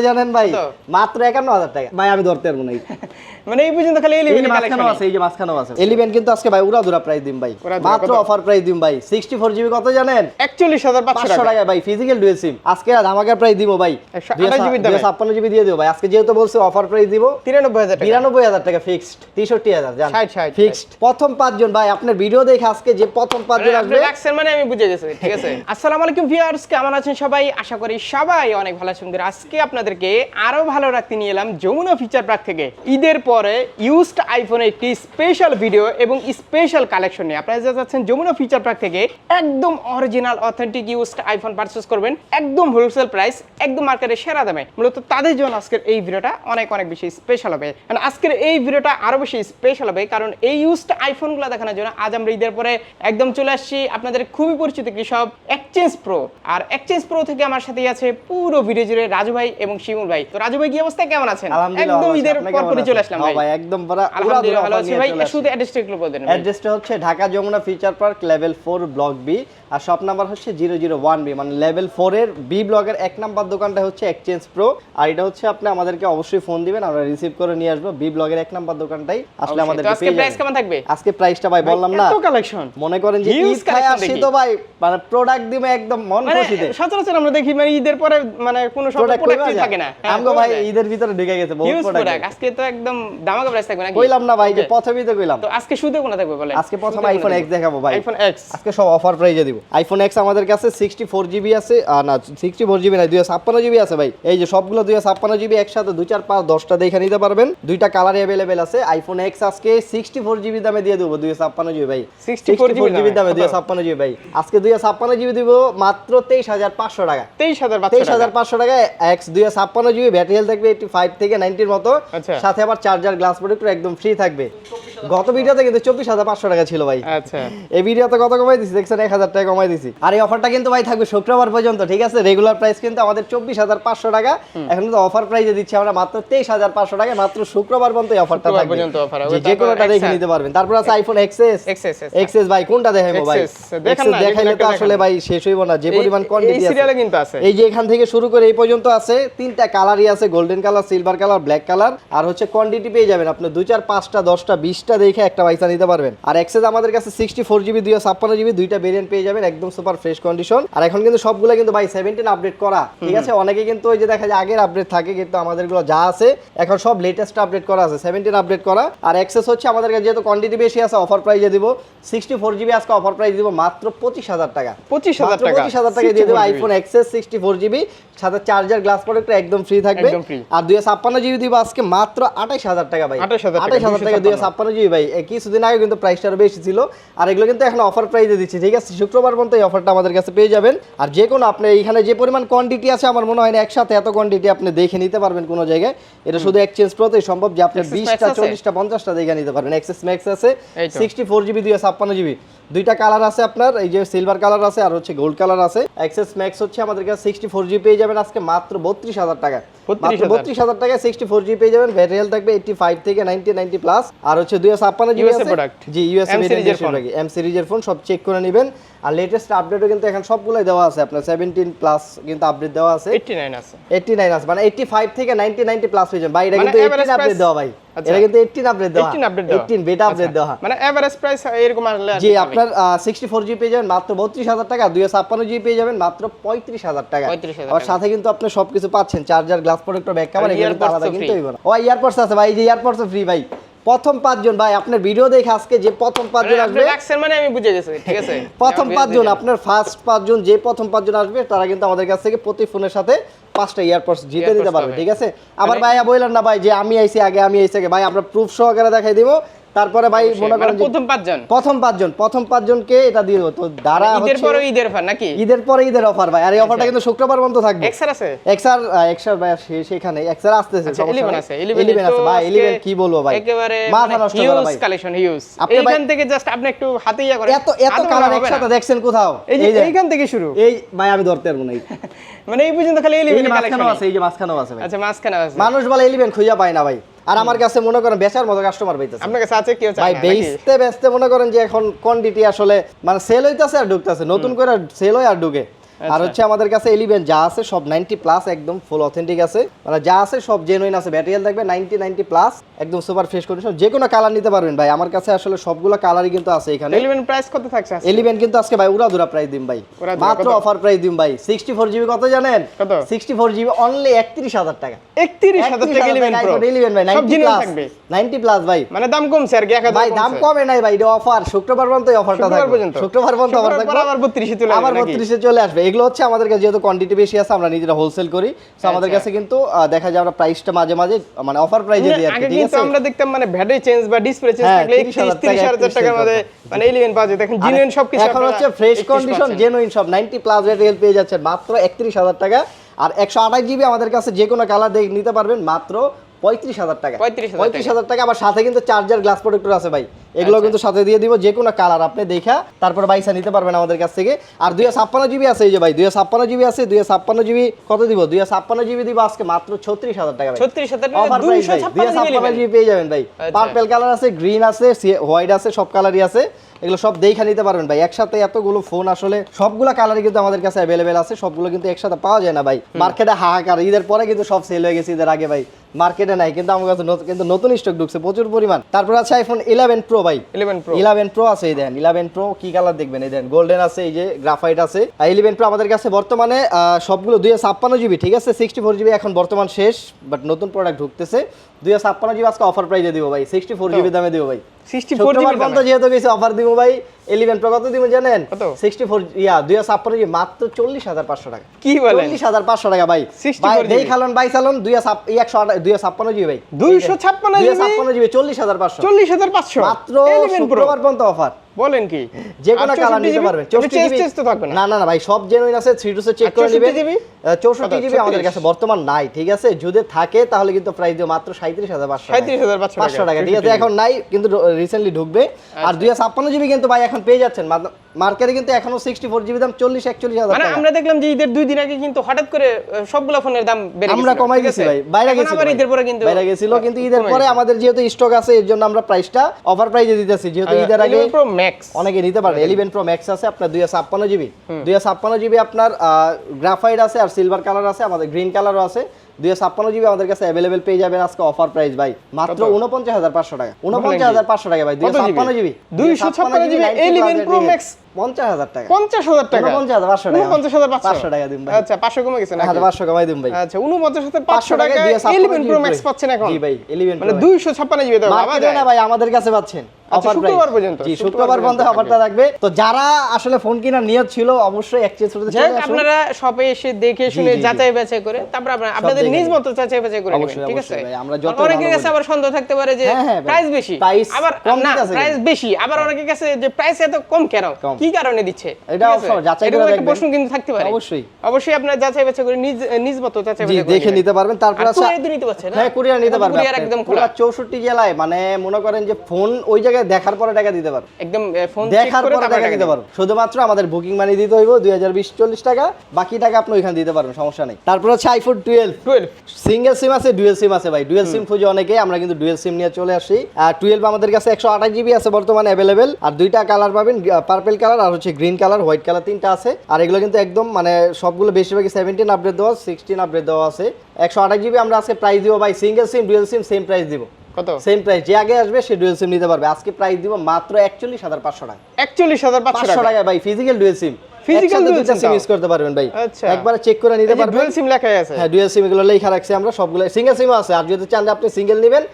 জানেন ভাই। মাত্র একান্ন হাজার টাকা। ভাই আমি ধরতে পারব না মানে এই পর্যন্ত খালি এলিভেন মাঝখানেও আছে এই যে মাঝখানেও আছে। এলিভেন কিন্তু আজকে ভাই উড়া দুরা প্রাইস দিন ভাই মাত্র অফার প্রাইস দিন ভাই। সিক্সটি ফোর জিবি কত জানেন? একচল্লিশ হাজার পাঁচশো পাঁচশো টাকা। টাকা ভাই ফিজিক্যাল ডুয়েল সিম আজকে ধামাকা প্রাইস দিব ভাই। একশো আঠাশ জিবির দামে। জিবি দিয়ে দিও ভাই। আজকে যেহেতু বলছি অফার প্রাইস দিব টাকা। টাকা ফিক্সড জান ফিক্সড প্রথম পাঁচজন ভাই আপনার ভিডিও দেখে আজকে যে প্রথম পাঁচজন আসবে রাখছেন মানে আমি বুঝে গেছি ঠিক আছে? আসসালামু আলাইকুম ভিউয়ার্স কেমন আছেন সবাই? আশা করি সবাই অনেক ভালো আছেন। আজকে আপনাদেরকে আরও ভালো রাখতে নিয়ে এলাম যমুনা ফিচার পার্ক থেকে। ঈদের পরে ইউজড আইফোনের একটি স্পেশাল ভিডিও এবং স্পেশাল কালেকশন নিয়ে। আপনারা যা যাচ্ছেন যমুনা ফিচার পার্ক থেকে একদম original authentic used iPhone purchase করবেন। একদম হোলসেল প্রাইস একদম মার্কেটের সেরা দামে। মূলত তাদের জন্য আজকের এই ভিডিওটা অনেক অনেক বেশি স্পেশাল হবে। And আজকের এই ভিডিওটা আরও বেশি স্পেশাল হবে কারণ এই ইউজড আইফোনগুলো দেখানোর জন্য আজ আমরা ঈদের পরে একদম চলে আসছি আপনাদের খুবই পরিচিত একটি সব এক্সচেঞ্জ প্রো আর এক্সচেঞ্জ প্রো থেকে আমার সাথে আছে পুরো ভিডিও জুড়ে রাজু ভাই এবং শিমুল ভাই। তো রাজু ভাই কি অবস্থা? কেমন আছেন? একদম ঈদের পর পরে চলে আসলাম হ্যাঁ ভাই ভাই একদম পুরো আলহামদুলিল্লাহ ভালো আছি ভাই। শুধু অ্যাড্রেসটা একটু বলে দেন অ্যাড্রেসটা হচ্ছে Dhaka Jamuna future park level 4 block B আর শপ নাম্বার হচ্ছে জিরো জিরো ওয়ান বি মানে লেভেল ফোর এর বি ব্লকের এক নাম্বার দোকানটা হচ্ছে এক্সচেঞ্জ প্রো আর এটা হচ্ছে আপনি আমাদেরকে অবশ্যই ফোন দিবেন আমরা রিসিভ করে নিয়ে আসব। বি ব্লকের এক নাম্বার দোকানটাই আসলে আমাদের আজকে প্রাইস কেমন থাকবে? আজকে প্রাইসটা ভাই বললাম না এত কালেকশন মনে করেন যে ঈদ খায় আসছি দেখি। তো ভাই মানে প্রোডাক্ট দিবে একদম মন মানে খুশিতে। সচরাচর আমরা দেখি মানে ঈদের পরে মানে কোনো সব প্রোডাক্ট থাকে না। হ্যাঁ, আমগো ভাই ঈদের ভিতরে ঢুকে গেছে বহুত প্রোডাক্ট আজকে তো একদম দামাকা প্রাইস থাকবে নাকি? কইলাম না ভাই যে প্রথমেই তো কইলাম তো আজকে শুধু কোনটা থাকবে বলেন? আজকে প্রথম আইফোন এক্স দেখাবো ভাই। আইফোন এক্স আজকে সব অফার প্রাইজে দিব। আইফোন এক্স আমাদের কাছে সিক্সটি ফোর জিবি আছে না সিক্সটি ফোর জিবি না দুই ছাপ্পান্ন জিবি আছে ভাই এই যে সবগুলো দুই ছাপ্পান্ন জিবি একসাথে দুই চার পাঁচ দশটা দেখে নিতে পারবেন দুইটা কালার অ্যাভেলেবেল আছে আইফোন এক্স আজকে সিক্সটি ফোর জিবি দামে দিয়ে দেবো দুই ছাপ্পান্ন জিবি ভাই 64 ফোর জিবি দামে? দুই ছাপ্পান্ন জিবি ভাই আজকে দুই ছাপ্পান্ন জিবি দিব মাত্র তেইশ হাজার পাঁচশো টাকা তেইশ হাজার তেইশ হাজার পাঁচশো টাকা এক্স দুই ছাপ্পান্ন জিবি ব্যাটারি হেলথ থাকবে এইটি ফাইভ থেকে নাইনটির মতো আচ্ছা। সাথে আবার চার্জার গ্লাস প্রোটেক্টর একদম ফ্রি থাকবে গত ভিডিওতে কিন্তু চব্বিশ হাজার পাঁচশো টাকা ছিল ভাই আচ্ছা এই ভিডিওতে কত কমাই দিছি দেখছেন এক হাজার টাকা কমাই দিছি। আর এই অফারটা কিন্তু ভাই থাকবে শুক্রবার পর্যন্ত ঠিক আছে? রেগুলার প্রাইস কিন্তু আমাদের চব্বিশ হাজার পাঁচশো টাকা। এখন কিন্তু অফার প্রাইসে দিচ্ছি আমরা মাত্র তেইশ হাজার পাঁচশো টাকা মাত্র শুক্রবার পর্যন্ত এই অফারটা থাকবে। যে কোনোটা দেখে নিতে পারবেন। তারপর আছে আইফোন এক্সএস এক্সএস ভাই কোনটা দেখাবো ভাই? দেখাইলে তো আসলে ভাই শেষ হইব না যে পরিমাণ এই কোয়ান্টিটি সিরিয়ালে কিন্তু আছে। এই যে এখান থেকে শুরু করে এই পর্যন্ত আছে তিনটা কালারই আছে golden colour silver colour black colour আর হচ্ছে কোয়ান্টিটি পেয়ে যাবেন আপনি দুই চার পাঁচটা দশটা বিশটা দেখে একটা পয়সা নিতে পারবেন। আর এক্সেস আমাদের কাছে সিক্সটি ফোর জিবি দুই ছাপ্পান্ন জিবি দুইটা ভেরিয়েন্ট পেয়ে যাবেন। একদম সুপার ফ্রেশ কন্ডিশন। আর এখন কিন্তু সবগুলো কিন্তু ভাই সেভেন্টিন আপডেট করা। ঠিক আছে? অনেকে কিন্তু ওই যে দেখা যায় আগের আপডেট থাকে কিন্তু আমাদেরগুলো যা আছে এখন সব লেটেস্ট আপডেট করা আছে। সেভেন্টিন আপডেট করা। আর এক্সেস হচ্ছে আমাদের কাছে যেহেতু কোয়ান্টিটি বেশি আছে অফার প্রাইজে দিব। সিক্সটি ফোর জিবি আজকে অফার প্রাইস দিব মাত্র পঁচিশ হাজার টাকা। 25,000 টাকা। পঁচিশ হাজার টাকা দিয়ে দেবো iPhone XS sixty four GB সাথে চার্জার গ্লাস প্রোডাক্ট একদম ফ্রি থাকবে। আর দুই ছাপ্পান্ন জিবি দিব আজকে মাত্র আঠাইশ হাজার টাকা ভাই। 28,000 টাকা, আঠাইশ হাজার টাকা দুই 256 ছাপ্পান্ন জিবি ভাই। কিছুদিন আগে কিন্তু প্রাইসটা আরও বেশি ছিল। আর এগুলো কিন্তু এখন অফার প্রাইসে দিচ্ছি। ঠিক আছে? শুক্রবার পর্যন্ত এই অফারটা আমাদের কাছে পেয়ে যাবেন। আর যে কোনো আপনি এইখানে যে পরিমাণ কোয়ান্টিটি আছে আমার মনে হয় না একসাথে এত কোয়ান্টিটি আপনি দেখে নিতে পারবেন কোনো জায়গায়। এটা শুধু এক্সচেঞ্জ প্রতেই সম্ভব যে আপনি বিশটা চল্লিশটা পঞ্চাশটা দেখে নিতে পারবেন। এক্সেস ম্যাক্স আছে সিক্সটি ফোর জিবি দুই ছাপ্পান্ন জিবি দুইটা কালার আছে আপনার এই যে সিলভার কালার আছে আর হচ্ছে গোল্ড কালার আছে। এক্সেস ম্যাক্স হচ্ছে আমাদের কাছে সিক্সটি ফোর জিবি পেয়ে যাবেন আজকে মাত্র বত্রিশ হাজার টাকা 32,000 বত্রিশ হাজার টাকায় সিক্সটি ফোর জিবি পেয়ে যাবেন ব্যাটারি হেলথ থাকবে এইটটি ফাইভ থেকে নাইনটি নাইনটি প্লাস আর হচ্ছে দুই ছাপ্পান্ন জিবি USA আছে। জি phone। এম সিরিজের ফোন সব চেক করে নেবেন। আর লেটেস্ট আপডেটও কিন্তু এখন সবগুলোই দেওয়া আছে আপনার সেভেন্টিন প্লাস কিন্তু আপডেট দেওয়া আছে। 89 আছে। এইটটি নাইন আছে মানে এইটটি ফাইভ থেকে নাইনটি নাইনটি প্লাস হয়ে যাবে। ভাই এটা মানে কিন্তু আপডেট দেওয়া ভাই। এটা কিন্তু এইটিন আপডেট দেওয়া। 18 আপডেট দেওয়া। এইটিন বেটা আপডেট দেওয়া। মানে এভারেজ প্রাইস এরকম আসলে জি আপনার সিক্সটি ফোর জিবি পেয়ে যাবেন মাত্র বত্রিশ হাজার টাকা। দুই ছাপ্পান্ন জিবি পেয়ে যাবেন মাত্র পঁয়ত্রিশ হাজার টাকা। আর সাথে কিন্তু আপনি সবকিছু পাচ্ছেন। Charger glass protector back cover এগুলো কিন্তু earpods আলাদা তো কিনতে হইব না ও এয়ারপডস আছে ভাই এই যে এয়ারপডস ফ্রি ভাই। প্রথম পাঁচজন ভাই আপনার ভিডিও দেখে আজকে যে প্রথম পাঁচজন আসবে রাখছেন মানে আমি বুঝে গেছি ঠিক আছে? প্রথম পাঁচজন আপনার ফার্স্ট পাঁচজন যে প্রথম পাঁচজন আসবে তারা কিন্তু আমাদের কাছ থেকে প্রতি ফোনের সাথে পাঁচটা এয়ারপডস জিতে দিতে পারবে ঠিক আছে? আবার মানে- ভাইয়া বললেন না ভাই যে আমি আইছি আগে আমি আইছি আগে। ভাই আমরা প্রুফ সহকারে দেখাই দিব। তারপরে ভাই। মনে মানে করেন প্রথম পাঁচজন। প্রথম পাঁচজন প্রথম পাঁচজনকে এটা দিয়ে দেবো। তো দ্বারা ঈদের পরে ঈদের ফান নাকি? ঈদের পরে ঈদের অফার ভাই। আর এই অফারটা কিন্তু শুক্রবার পর্যন্ত থাকবে। এক্সার আছে? এক্সার এক্সার ভাই সেখানে এক্সার আসতেছে আচ্ছা সমস্যা 11 নাই। আছে 11 11 আছে ভাই 11 কি বলব ভাই? একেবারে মাথা নষ্ট করা ভাই। কালেকশন হিউজ এইখান থেকে জাস্ট আপনি একটু হাতে ইয়া করেন। এত এত কালার একসাথে দেখছেন কোথাও? এই যে এইখান থেকে শুরু। এই ভাই আমি ধরতে পারব না মানে এই পর্যন্ত খালি মাঝখানেও কালেকশন আছে এই যে মাঝখানেও আছে ভাই। আচ্ছা মাঝখানে আছে। মানুষ বলে এলিভেন খুঁজে পায় না ভাই। আর আমার কাছে মনে করেন বেচার মতো কাস্টমার পাইতেছে আপনার কাছে আছে কেউ ভাই? বেচতে বেচতে মনে করেন যে এখন কোয়ান্টিটি আসলে মানে সেল হইতাছে আর ঢুকতেছে নতুন করে সেল হয় আর ঢুকে। আর হচ্ছে আমাদের কাছে এলিভেন যা আছে সব নাইনটি প্লাস একদম ফুল অথেন্টিক আছে। মানে যা আছে সব জেনুইন আছে। ব্যাটারিয়াল থাকবে নাইনটি নাইনটি প্লাস একদম সুপার ফ্রেশ কন্ডিশন যে কোনো কালার নিতে পারবেন ভাই। আমার কাছে আসলে সবগুলো কালারই কিন্তু আছে এখানে। এলিভেন প্রাইস কত থাকছে এলিভেন কিন্তু আজকে ভাই উড়া দুরা প্রাইস দিম ভাই। মাত্র অফার প্রাইস দিম ভাই। সিক্সটি ফোর জিবি কত জানেন? কত? সিক্সটি ফোর জিবি অনলি একত্রিশ হাজার টাকা 31,000 টাকা এলিভেন প্রো 11 ভাই সব 90 জিনিস প্লাস 90 প্লাস ভাই। মানে দাম কমছে আর কি ভাই দাম কমে নাই ভাই এটা অফার শুক্রবার পর্যন্ত অফারটা থাকবে। শুক্রবার পর্যন্ত অফার থাকবে। আবার 32 এ চলে আবার? 32 চলে আসবে। এগুলো হচ্ছে আমাদের কাছে যেহেতু কোয়ান্টিটি বেশি আছে আমরা নিজেরা হোলসেল করি। তো আমাদের আচ্ছা। কাছে কিন্তু দেখা যায় আমরা প্রাইসটা মাঝে মাঝে মানে অফার প্রাইসে দিই আর কি ঠিক আছে? আমরা দেখতাম মানে ভ্যাটে চেঞ্জ বা ডিসপ্লে চেঞ্জ হ্যাঁ, থাকলে 30,000 31 30000 টাকা, টাকার মধ্যে মানে এলিভেন পাওয়া যায়। দেখেন জিনুইন সবকিছু এখন হচ্ছে ফ্রেশ কন্ডিশন জেনুইন সব 90 প্লাস রেট পেয়ে যাচ্ছেন মাত্র 31000 টাকা। আর 128 জিবি আমাদের কাছে যে কোনো কালার নিতে পারবেন মাত্র পঁয়ত্রিশ হাজার টাকা। 35,000 পঁয়ত্রিশ হাজার টাকা আবার সাথে কিন্তু চার্জার গ্লাস প্রোটেক্টর আছে ভাই। এগুলো কিন্তু সাথে দিয়ে দিব যে কোনো কালার আপনি দেখা তারপর বাইসা নিতে পারবেন আমাদের কাছ থেকে। আর দুইশো ছাপ্পান্ন জিবি আছে এই যে ভাই দুইশো ছাপ্পান্ন জিবি আছে দুইশো ছাপ্পান্ন জিবি কত দিব? দুইশো ছাপ্পান্ন জিবি দিব আজকে মাত্র ছত্রিশ হাজার টাকা ভাই। 36,000 টাকা, অফার প্রাইস ভাই 256 দুইশো ছাপ্পান্ন জিবি পেয়ে যাবেন ভাই। আচ্ছা। পার্পেল কালার আছে গ্রিন আছে হোয়াইট আছে সব কালারই আছে। এগুলো সব দেখা নিতে পারবেন ভাই। একসাথে এতগুলো ফোন আসলে সবগুলো কালারই কিন্তু আমাদের কাছে অ্যাভেলেবেল আছে। সবগুলো কিন্তু একসাথে পাওয়া যায় না ভাই। মার্কেটে হাহাকার ঈদের পরে কিন্তু সব সেল হয়ে গেছে ঈদের আগে ভাই। মার্কেটে নাই কিন্তু আমার কাছে নতুন- কিন্তু নতুন স্টক ঢুকছে প্রচুর পরিমাণ। তারপর আছে আইফোন ইলেভেন প্রো ভাই। 11 প্রো ইলেভেন প্রো আছে এই দেন ইলেভেন প্রো কি কালার দেখবেন এই দেন গোল্ডেন আছে এই যে গ্রাফাইট আছে। আর ইলেভেন প্রো আমাদের কাছে বর্তমানে সবগুলো দুই ছাপ্পান্ন জিবি ঠিক আছে? সিক্সটি ফোর জিবি এখন বর্তমান শেষ বাট নতুন প্রোডাক্ট ঢুকতেছে। দুই ছাপ্পান্ন জিবি আজকে অফার প্রাইজে দিব ভাই সিক্সটি ফোর জিবি দামে দিব ভাই। 64 জিবি পর্যন্ত যেহেতু গেছে অফার দিব ভাই ইলেভেন প্রো কত দিব জানেন? ইয়া মাত্র চল্লিশ হাজার পাঁচশো টাকা। কি বলেন? চল্লিশ হাজার পাঁচশো টাকা ভাই। 64 ভাই দেই খালন বাই সালন দুই ছাপ্পান্ন জিবি ভাই। 256 দুই জিবি? ছাপ্পান্ন জিবি চল্লিশ হাজার পাঁচশো। 40500 মাত্র 11 প্রো শুক্রবার পর্যন্ত অফার বলেন কি? যে কোনো কালার নিতে পারবেন। এটা জিবি তো থাকবে না। না না ভাই সব জেনুইন আছে টু চেক করে 64 জিবি? আমাদের কাছে বর্তমান নাই ঠিক আছে? যদি থাকে তাহলে কিন্তু প্রাইস দিও মাত্র সাঁত্রিশ হাজার পাঁচশো 37,500 পাঁচশো টাকা। ঠিক আছে? এখন নাই কিন্তু রিসেন্টলি ঢুকবে। আর দুই ছাপ্পান্ন জিবি কিন্তু ভাই এখন পেয়ে যাচ্ছেন মার্কেটে কিন্তু এখনও সিক্সটি ফোর জিবি দাম চল্লিশ একচল্লিশ হাজার মানে আমরা দেখলাম যে ঈদের দুই দিন আগে কিন্তু হঠাৎ করে সবগুলা ফোনের দাম বেড়ে আমরা কমাই গেছি ভাই বাইরে আবার ঈদের পরে কিন্তু বাইরে গেছিল কিন্তু ঈদের পরে আমাদের যেহেতু স্টক আছে এর জন্য আমরা প্রাইসটা অফার প্রাইজে দিতেছি। যেহেতু ঈদের আগে 11 Pro Max অনেকে নিতে পারেন ইলেভেন প্রো ম্যাক্স আছে আপনার দুই ছাপ্পান্ন জিবি দুই ছাপ্পান্ন জিবি আপনার গ্রাফাইট আছে আর সিলভার কালার আছে আমাদের গ্রিন কালারও আছে। দুই ছাপ্পান্ন জিবি আমাদের কাছে অ্যাভেলেবেল পেয়ে যাবেন আজকে অফার প্রাইস ভাই। মাত্র? উনপঞ্চাশ হাজার পাঁচশো টাকা। উনপঞ্চাশ হাজার পাঁচশো টাকা ভাই। দুই কত জিবি? ছাপ্পান্ন জিবি 256 11 Pro Max পঞ্চাশ হাজার টাকা। পঞ্চাশ হাজার টাকা? উনপঞ্চাশ হাজার পাঁচশো টাকা। উনপঞ্চাশ হাজার পাঁচশো? টাকা দিন ভাই। আচ্ছা পাঁচশো কমে গেছে নাকি? পাঁচশো কমাই দিন ভাই। আচ্ছা উনপঞ্চাশ হাজার পাঁচশো পাঁচশো টাকা ইলেভেন প্রো। ম্যাক্স পাচ্ছেন এখন? জি ভাই ইলেভেন মানে দুইশো ছাপ্পান্ন জিবি দাম বাবা মার্কেটে যায়? না ভাই আমাদের কাছে পাচ্ছেন। আচ্ছা, শুক্রবার পর্যন্ত, জি শুক্রবার শুক্রবার পর্যন্ত পর্যন্ত অফারটা থাকবে। তো যারা আসলে ফোন কেনার নিয়ত ছিল অবশ্যই এক্সচেঞ্জ করতে আপনারা শপে এসে দেখে শুনে। যাচাই বাছাই করে তারপর আপনারা আপনাদের নিজ মতো যাচাই বাছাই করে নেবেন ঠিক আছে? আমরা যত অনেকের কাছে আবার সন্দেহ থাকতে পারে যে হ্যাঁ, হ্যাঁ। প্রাইস বেশি। আবার না প্রাইস বেশি। আবার অনেকের কাছে যে প্রাইস এত কম কেন? কম। কি কারণে দিচ্ছে? এটা যাচাই করে দেখবেন। প্রশ্ন কিন্তু থাকতে পারে। অবশ্যই। অবশ্যই আপনারা যাচাই বাছাই করে নিজ নিজ মতো যাচাই বাছাই করে দেখে নিতে পারবেন। তারপর আছে কুরিয়ার তো নিতে পারছেন না? হ্যাঁ কুরিয়ার নিতে পারবেন কুরিয়ার একদম খোলা। চৌষট্টি জেলায় মানে মনে করেন যে ফোন ওই জায়গায় দেখার পরে টাকা দিতে পারো একদম ফোন চেক দেখার পরে টাকা দিতে পারো শুধুমাত্র আমাদের বুকিং মানি দিতে হইব দুই হাজার বিশ চল্লিশ টাকা। বাকি টাকা আপনি ওইখানে দিতে পারবেন সমস্যা নেই। তারপর হচ্ছে আইফোন টুয়েলভ 12 সিঙ্গেল সিম আছে ডুয়েল সিম আছে ভাই। ডুয়েল সিম খুঁজে অনেকে আমরা কিন্তু ডুয়েল সিম নিয়ে চলে আসি। আর টুয়েলভ আমাদের কাছে একশো আঠাশ জিবি আছে বর্তমানে অ্যাভেলেবেল আর দুইটা কালার পাবেন পার্পেল কালার আর হচ্ছে গ্রিন কালার হোয়াইট কালার তিনটা আছে। আর এগুলো কিন্তু একদম মানে সবগুলো বেশিরভাগই সেভেন্টিন আপডেট দেওয়া সিক্সটিন আপডেট দেওয়া আছে। একশো আঠাশ জিবি আমরা আজকে প্রাইস দিব ভাই single SIM dual SIM same price দিব। কত? সেম প্রাইস যে আগে আসবে সে ডুয়েল সিম নিতে পারবে। আজকে প্রাইস দিব মাত্র একচল্লিশ হাজার পাঁচশো টাকা। 41500 পাঁচশো টাকা। টাকা ভাই ফিজিক্যাল ডুয়েল সিম দুইটা SIM সিম ইউজ করতে পারবেন ভাই। আচ্ছা। একবারে চেক করে নিতে পারবেন। ডুয়াল সিম আছে। হ্যাঁ ডুয়েল সিম এগুলো লেখা রাখছি আমরা সবগুলো সিঙ্গেল সিমও আছে। আর যদি চান আপনি সিঙ্গেল নেবেন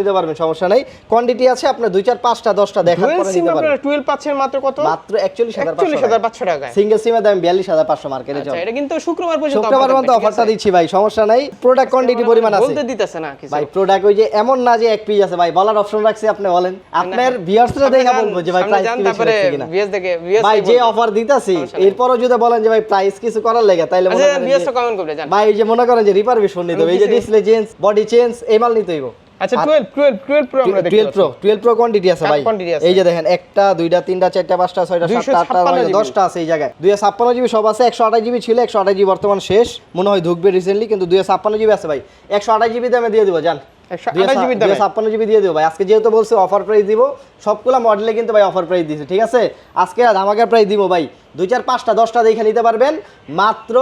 নিতে পারবেন সমস্যা নাই। কোয়ান্টিটি আছে আপনার দুই চার পাঁচটা দশটা দেখার পরে সিম নিতে পারবেন। 12 পাচ্ছেন মাত্র কত? মাত্র একচল্লিশ হাজার 41500 টাকায়। সিঙ্গেল সিমের দাম বিয়াল্লিশ হাজার পাঁচশো মার্কেটে আচ্ছা এটা কিন্তু শুক্রবার পর্যন্ত শুক্রবার পর্যন্ত অফারটা দিচ্ছি ভাই সমস্যা নাই। প্রোডাক্ট কোয়ান্টিটি পরিমাণ আছে। বলতে দিতেছে না কিছু। ভাই প্রোডাক্ট ওই যে এমন না যে এক পিস আছে। ভাই বলার অপশন রাখছি আপনি বলেন। আপনার ভিউয়ার্সরা দেখা বলব যে ভাই প্রাইস কি তারপরে রাখছি দেখে ভাই যে অফার দিতাছি এরপরও যদি বলেন যে ভাই প্রাইস কিছু করার লেগে তাইলে মনে আচ্ছা কমেন্ট করবে জান ভাই এই যে মনে করেন যে রিপারবিশন নিতে হবে এই যে ডিসপ্লে চেঞ্জ বডি চেঞ্জ এই মাল নিতে হইব। আচ্ছা 12 12 12 প্রো আমরা দেখতে 12 প্রো 12 প্রো কোয়ান্টিটি আছে ভাই। এই যে দেখেন একটা দুইটা তিনটা চারটা পাঁচটা ছয়টা সাতটা আটটা নয়টা দশটা আছে এই জায়গায়। দুই ছাপ্পান্ন জিবি সব আছে একশো আঠাশ জিবি ছিল একশো আঠাশ জিবি বর্তমান শেষ। মনে হয় ঢুকবে রিসেন্টলি কিন্তু দুই ছাপ্পান্ন জিবি আছে ভাই। একশো আঠাশ জিবি দামে দিয়ে দিব জান 128? ছাপ্পান্ন জিবি দিয়ে দেবো ভাই। আজকে যেহেতু বলছে অফার প্রাইস দিব সবগুলা মডেলে কিন্তু ভাই অফার প্রাইস দিছে ঠিক আছে? আজকে ধামাকার প্রাইস দিব ভাই। দুই চার পাঁচটা দশটা দেখে নিতে পারবেন। মাত্র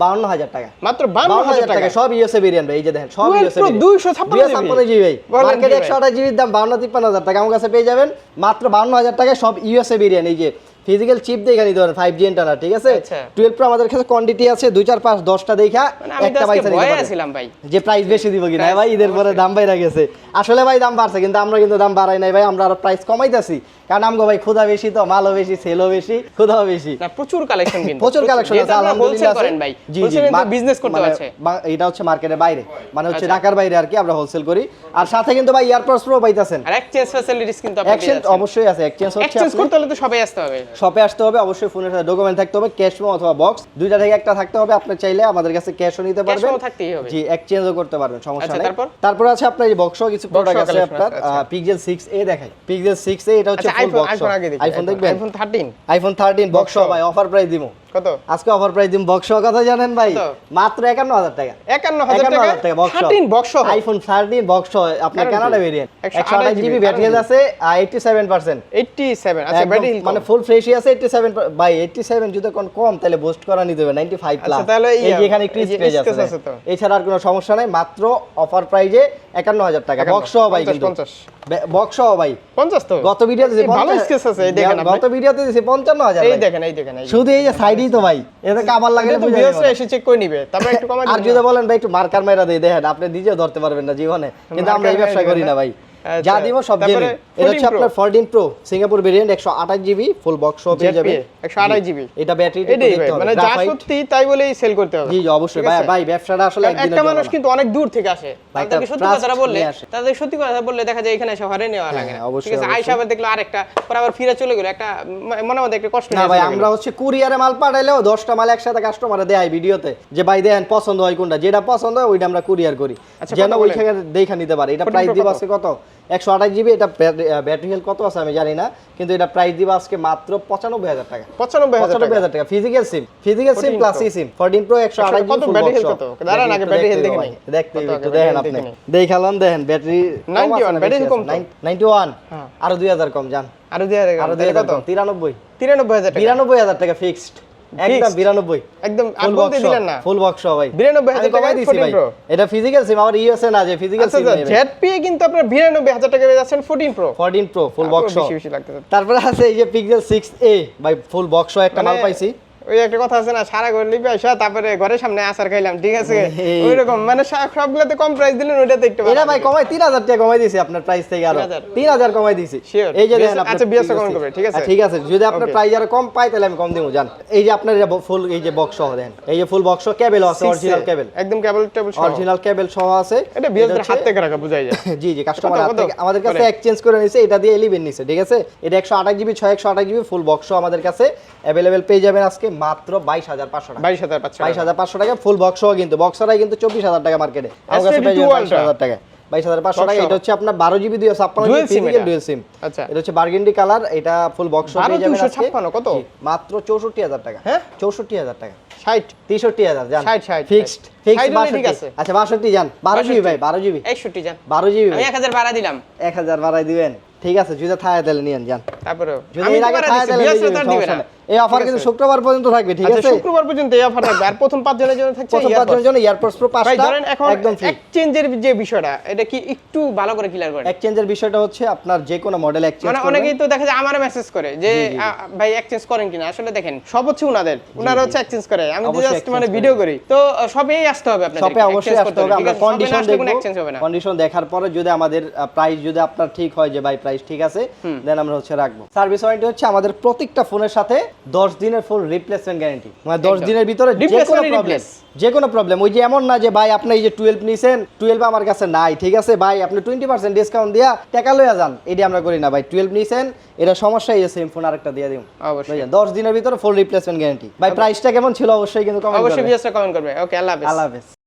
বাউন্ন হাজার টাকা। মাত্র 52000 টাকা। সব ইউএসএ ভেরিয়েন্ট ভাই এই যে দেখেন সব 12 ইউএসএ Pro 256 জিবি। ভাই। মার্কেটে একশো আঠাশ জিবির দাম বাউন্ন তিপ্পান্ন হাজার টাকা। আমার কাছে পেয়ে যাবেন। মাত্র বাউন্ন হাজার টাকায় সব ইউএসএ ভেরিয়েন্ট এই যে ফিজিক্যাল চিপ দেখে নিতে পারেন ফাইভ জি এন্টারনাল ঠিক আছে? আচ্ছা। টুয়েলভ প্রো আমাদের কাছে কোয়ান্টিটি আছে দুই চার পাঁচ দশটা দেখা মানে একটা পয়সা আছিলাম ভাই। যে প্রাইস বেশি দিব কিনা ভাই ঈদের পরে দাম বাইরা গেছে। আসলে ভাই দাম বাড়ছে কিন্তু আমরা কিন্তু দাম বাড়াই নাই ভাই আমরা আরও প্রাইস কমাইতেছি। কারণ আমগো ভাই ক্ষুধা বেশি তো মালও বেশি সেলও বেশি ক্ষুধাও বেশি। না প্রচুর কালেকশন কিন্তু প্রচুর কালেকশন আছে আলহামদুলিল্লাহ করেন ভাই হোলসেল কিন্তু বিজনেস করতে মানে এটা হচ্ছে মার্কেটের বাইরে মানে হচ্ছে আচ্ছা। ঢাকার বাইরে আর কি আমরা হোলসেল করি। আর সাথে কিন্তু ভাই এয়ারপোর্টস প্রো পাইতাছেন। আর এক্সচেঞ্জ ফ্যাসিলিটিস কিন্তু এক্সচেঞ্জ অবশ্যই আছে এক্সচেঞ্জ হচ্ছে এক্সচেঞ্জ করতে হলে তো সবাই আসতে হবে। শপে আসতে হবে অবশ্যই ফোনের সাথে ডকুমেন্ট থাকতে হবে ক্যাশ অথবা বক্স দুইটা থেকে একটা থাকতে হবে আপনি চাইলে আমাদের কাছে ক্যাশও নিতে পারবেন। জি এক্সচেঞ্জও করতে পারবেন সমস্যা আচ্ছা, নেই। তারপর? আছে আপনার এই বক্সও কিছু প্রোডাক্ট আছে আপনার আছে, আচ্ছা। পিক্সেল 6a দেখাই। পিক্সেল 6a এটা হচ্ছে ফুল আইফোন বক্স আইফোন আগে দেখি আইফোন দেখবেন? আইফোন 13 আইফোন 13 বক্স ভাই অফার প্রাইস দিমু কত? আজকে অফার প্রাইস দিম বক্স কথা জানেন ভাই? মাত্র 51000 টাকা। 51000 টাকা? 51000 টাকা বক্স 13 বক্স আইফোন 13 বক্স আপনার কানাডা ভেরিয়েন্ট 128 128 জিবি ব্যাটারি আছে 87% 87 আচ্ছা ব্যাটারি মানে ফুল ফ্রেশই আছে 87 পা- ভাই 87 যদি কোন কম তাহলে বুস্ট করা নিতে হবে 95 প্লাস আচ্ছা, তাহলে এই এখানে আছে এছাড়া আর কোনো সমস্যা নাই মাত্র অফার প্রাইজে 51000 টাকা। 51, বক্স ভাই 50, কিন্তু। 50 বক্স সহ ভাই। 50 তো। গত ভিডিওতে যে ভালো স্কেচ আছে এই দেখেন আপনি। গত ভিডিওতে দিছি 55000 এই দেখেন এই দেখেন শুধু এই যে সাইডেই তো ভাই। এটা কাবার তো এসে চেক করে নিবে তারপর একটু কমাই আর যদি বলেন ভাই একটু মার্কার মেরা দেই দেখেন আপনি নিজেও ধরতে পারবেন না জীবনে। কিন্তু আমরা এই ব্যবসা করি না? ভাই। যা দিব সব জেনে এটা হচ্ছে আপনার 14 pro Singapore variant 128 GB full box সহ পেয়ে যাবেন 128 জিবি এটা ব্যাটারি এটাই ভাই মানে যা সত্যি তাই বলেই সেল করতে হবে। জি অবশ্যই। ভাই ভাই ব্যবসাটা আসলে কারণ একদিনের একটা মানুষ কিন্তু অনেক দূর থেকে আসে। তাদেরকে সত্যি কথাটা বললে তাদের সত্যি কথা বললে দেখা যায় এখানে এসে হারে নেওয়া লাগে না। হ্যাঁ, ঠিক আছে? আইসা আবার দেখল আরেকটা পরে আবার ফিরে চলে গেল। একটা মনে মধ্যে একটা কষ্ট না ভাই আমরা হচ্ছে কুরিয়ারে মাল পাঠাইলেও দশটা মাল একসাথে কাস্টমারে দেয় ভিডিওতে। যে ভাই দেখেন পছন্দ হয় কোনটা? যেটা পছন্দ হয় ওইটা আমরা কুরিয়ার করি। আচ্ছা, যেন ওইখানে দেখা নিতে পারে। এটা প্রাইস দিব আছে কত? একশো আঠাশ জিবি এটা ব্যাটারি হেলথ কত আছে আমি জানি না কিন্তু এটা প্রাইস দিব আজকে মাত্র পঁচানব্বই হাজার টাকা। 95000 পঁচানব্বই হাজার টাকা। Physical SIM physical SIM 14 plus Pro। SIM fourteen pro একশো আঠাশ কত battery health কত? দাঁড়ান আগে battery health দেখে দেখতে একটু দেখেন আপনি। দেখে দেখালাম দেখেন ব্যাটারি 91 battery কম তো। নাইনটি ওয়ান হ্যাঁ। আরও দুই হাজার কম যান আরও দিয়ে আরও দুই হাজার কম তিরানব্বই। 93000 টাকা। বিরানব্বই হাজার টাকা ফিক্সড একদম বিরানব্বই। একদম দিলেন না। ফুল বক্স ভাই। 92,000 আমি কমাই দিছি ভাই। এটা ফিজিক্যাল সিম আমার ইউএসএ না যে ফিজিক্যাল আচ্ছা সিম আচ্ছা জেডপি কিন্তু আপনার 92000 টাকা পেয়ে যাচ্ছেন 14 প্রো 14 প্রো ফুল বক্স বেশি বেশি লাগতেছে। তারপরে আছে এই যে পিক্সেল 6a ভাই ফুল বক্স একটা মাল মানে পাইছি। ওই একটা কথা আছে না সারা ঘর লিপে আসা তারপরে ঘরের সামনে আসার খাইলাম ঠিক আছে? ওই রকম মানে সবগুলোতে কম প্রাইস দিলেন ওইটাতে একটু এটা ভাই কমাই 3000 টাকা কমাই দিছি আপনার প্রাইস থেকে আরও। 3000 3000 কমাই Sure. এই যে দেখেন আচ্ছা, BS কমেন্ট করবে, ঠিক আছে? হ্যাঁ, ঠিক আছে। যদি আপনার প্রাইস আরও কম পাই তাহলে আমি কম দিব জান। এই যে আপনার ফুল এই যে বক্স সহ দেন। এই যে ফুল বক্স কেবল আছে অরিজিনাল কেবল একদম কেবল টেবল সহ। অরিজিনাল কেবল সহ আছে। এটা হচ্ছে- হাত থেকে রাখা বুঝাই যায়। জি জি কাস্টমার কত, কত? আমাদের কাছে? এক্সচেঞ্জ করে নিছে এটা দিয়ে এলিভেন নিছে ঠিক আছে? এটা একশো আঠাশ জিবি ছয় একশো আঠাশ জিবি ফুল বক্স আমাদের কাছে অ্যাভেলেবেল পেয়ে যাবেন আজকে। মাত্র বাইশ হাজার পাঁচশো টাকা। বাইশ হাজার পাঁচশো বাইশ হাজার পাঁচশো টাকা ফুল বক্স কিন্তু। কিন্তু চব্বিশ হাজার টাকা মার্কেটে আমার কাছে S22 পেয়ে যাবেন বাইশ হাজার টাকা। বাইশ হাজার পাঁচশো টাকা এটা হচ্ছে আপনার বারো জিবি দুই ছাপ্পান্ন ডুয়েল সিম আচ্ছা। এটা হচ্ছে বার্গেন্ডি কালার এটা ফুল বক্স কত? মাত্র চৌষট্টি হাজার টাকা। হ্যাঁ? চৌষট্টি হাজার টাকা। ষাট। তেষট্টি হাজার ফিক্সড ফিক্সড ঠিক আছে। আচ্ছা বাষট্টি জান। বারো জিবি ভাই বারো জিবি একষট্টি যান বারো জিবি এক হাজার ভাড়া দিলাম। এক হাজার দিবেন। ঠিক আছে যদি থায় তাহলে নিয়েন যান। তারপরে আমি এর আগে থায় তাহলে নিয়ে। এই অফার কিন্তু শুক্রবার পর্যন্ত থাকবে ঠিক আচ্ছা আছে? শুক্রবার পর্যন্ত এই অফার থাকবে। আর প্রথম পাঁচ জনের জন্য থাকছে প্রথম earpods। পাঁচজনের জন্য এয়ারপোর্টস প্রো ভাই ধরেন এখন একদম এক্সচেঞ্জের যে বিষয়টা এটা কি একটু ভালো করে ক্লিয়ার করেন? এক্সচেঞ্জের বিষয়টা হচ্ছে আপনার যে কোনো মডেল এক্সচেঞ্জ মানে অনেকেই তো দেখা যায় আমার মেসেজ করে যে ভাই এক্সচেঞ্জ করেন কিনা? আসলে দেখেন সব হচ্ছে উনাদের। উনারা হচ্ছে এক্সচেঞ্জ করে। আমি জাস্ট মানে ভিডিও করি। তো সবেই আসতে হবে আপনাদের শপে অবশ্যই আসতে হবে আমরা কন্ডিশন দেখব। না। কন্ডিশন দেখার পরে যদি আমাদের প্রাইস যদি আপনার ঠিক হয় যে ভাই প্রাইস ঠিক আছে দেন আমরা হচ্ছে রাখব। সার্ভিস ওয়ারেন্টি হচ্ছে আমাদের প্রত্যেকটা ফোনের সাথে 10 দিনের ফুল রিপ্লেসমেন্ট গ্যারান্টি মানে 10 দিনের ভিতরে যে কোনো প্রবলেম যে কোনো প্রবলেম ওই যে এমন না যে ভাই আপনি এই যে 12 নিছেন 12 আমার কাছে নাই ঠিক আছে? ভাই আপনি 20% ডিসকাউন্ট দিয়া টাকা লইয়া যান। এটি আমরা করি না ভাই 12 নিছেন এটা সমস্যা এই সেম ফোন আরেকটা দিয়ে দিন অবশ্যই। 10 দিনের ভিতরে ফুল রিপ্লেসমেন্ট গ্যারান্টি ভাই প্রাইসটা কেমন ছিল? অবশ্যই কিন্তু কমেন্ট অবশ্যই করবেন। কমেন্ট করবে। ওকে আল্লাহ হাফেজ। আল্লাহ হাফেজ।